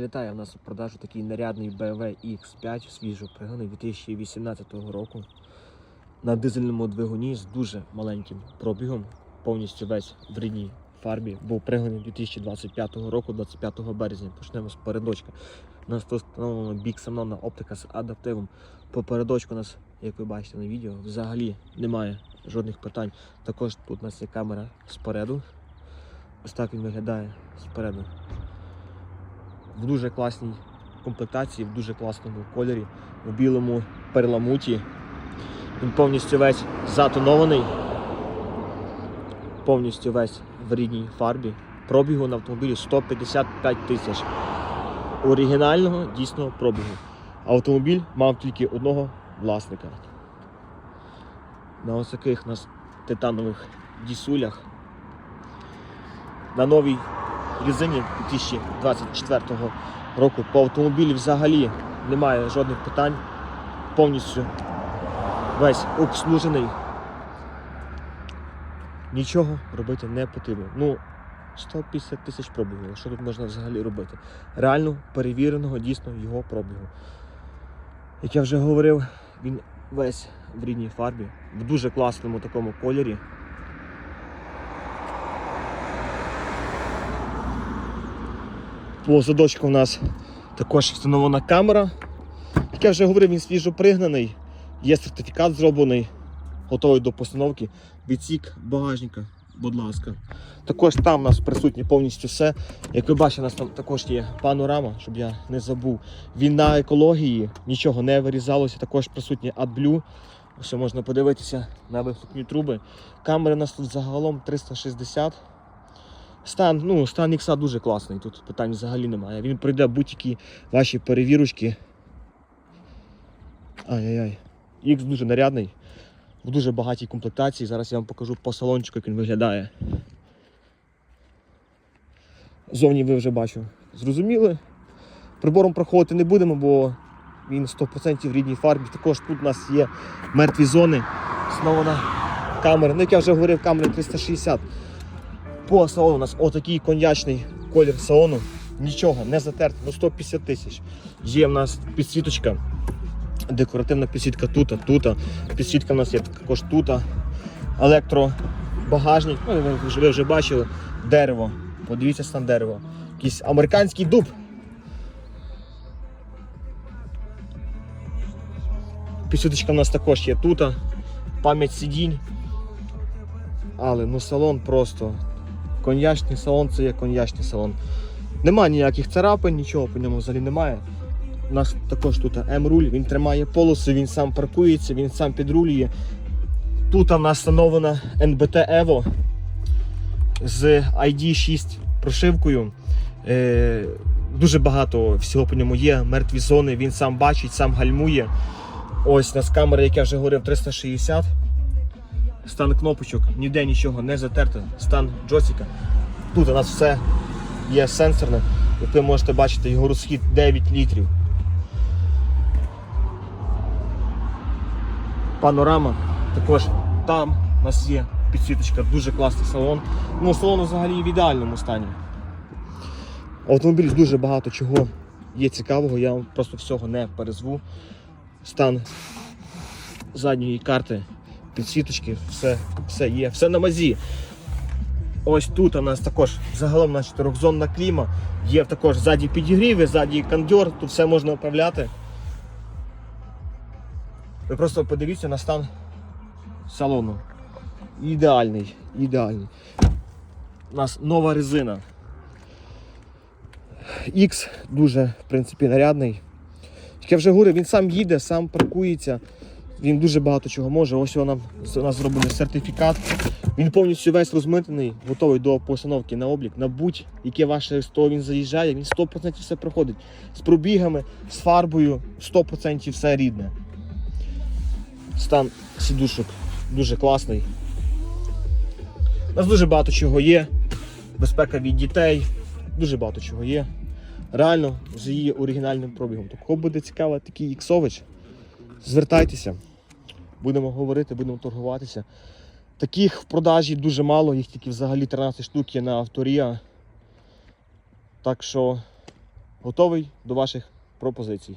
Вітаю, у нас у продажу такий нарядний BMW X5 свіжо пригнаний 2018 року на дизельному двигуні з дуже маленьким пробігом, повністю весь в рідній фарбі. Був пригнаний 2025 року, 25 березня. Почнемо з передочка. У нас тут встановлено біксамнонна оптика з адаптивом. По передочку у нас, як ви бачите на відео, взагалі немає жодних питань. Також тут у нас є камера спереду. Ось так він виглядає спереду в дуже класній комплектації, в дуже класному кольорі, у білому перламуті. Він повністю весь затонований, повністю весь в рідній фарбі. Пробігу на автомобілі 155 тисяч. Оригінального дійсного пробігу. Автомобіль мав тільки одного власника. На ось таких нас титанових дісулях. На новій резині 2024 року по автомобілі взагалі немає жодних питань. Повністю весь обслужений. Нічого робити не потрібно. Ну, 150 тисяч пробігу. Що тут можна взагалі робити? Реально перевіреного дійсно його пробігу. Як я вже говорив, він весь в рідній фарбі, в дуже класному такому кольорі. По задочку у нас також встановлена камера. Як я вже говорив, він свіжо пригнаний, є сертифікат зроблений, готовий до постановки. Відсік багажника, будь ласка. Також там у нас присутнє повністю все. Як ви бачите, у нас там також є панорама, щоб я не забув. Він на екології, нічого не вирізалося, також присутнє AdBlue. Ось можна подивитися на вихлопні труби. Камери у нас тут загалом 360. Стан, ну, стан Ікса дуже класний, тут питань взагалі немає. Він пройде будь-які ваші перевірочки. Ай-яй-яй. Ікс дуже нарядний, в дуже багатій комплектації. Зараз я вам покажу по салончику, як він виглядає. Зовні ви вже бачу. Зрозуміли. Прибором проходити не будемо, бо він 100% в рідній фарбі. Також тут у нас є мертві зони. Встановлена камера. Ну, як я вже говорив, камера 360. По салону у нас отакий коньячний колір салону. Нічого, не затерто, ну 150 тисяч. Є в нас підсвіточка, декоративна підсвітка тут, тут. Підсвітка в нас є також тут. Електробагажник, ну, ви вже, бачили, дерево. Подивіться стан дерева. Якийсь американський дуб. Підсвіточка в нас також є тут. Пам'ять сидінь. Але ну салон просто коньячний салон це є коньячний салон. Нема ніяких царапин, нічого по ньому взагалі немає. У нас також тут М-руль, він тримає полоси, він сам паркується, він сам підрулює. Тут у встановлена NBT Evo з ID6 прошивкою. Е, дуже багато всього по ньому є. Мертві зони, він сам бачить, сам гальмує. Ось у нас камера, як я вже говорив, 360. Стан кнопочок, ніде нічого не затерто, стан джойстика. Тут у нас все є сенсорне, як ви можете бачити, його розхід 9 літрів. Панорама. Також там у нас є підсвіточка, дуже класний салон. Ну, салон взагалі в ідеальному стані. Автомобіль дуже багато чого є цікавого, я вам просто всього не перезву. Стан задньої карти підсвіточки, все, все є, все на мазі. Ось тут у нас також загалом на чотирьохзонна кліма. Є також ззаді підігріви, ззаді кондьор, тут все можна управляти. Ви просто подивіться на стан салону. Ідеальний, ідеальний. У нас нова резина. X дуже, в принципі, нарядний. Як я вже говорив, він сам їде, сам паркується. Він дуже багато чого може. Ось його нам нас зроблений сертифікат. Він повністю весь розмитений, готовий до постановки на облік. На будь-яке ваше СТО він заїжджає, він 100% все проходить. З пробігами, з фарбою, 100% все рідне. Стан сідушок дуже класний. У нас дуже багато чого є. Безпека від дітей, дуже багато чого є. Реально з її оригінальним пробігом. То кого буде цікаво такий іксович, звертайтеся, будемо говорити, будемо торгуватися. Таких в продажі дуже мало, їх тільки взагалі 13 штук є на авторія. Так що готовий до ваших пропозицій.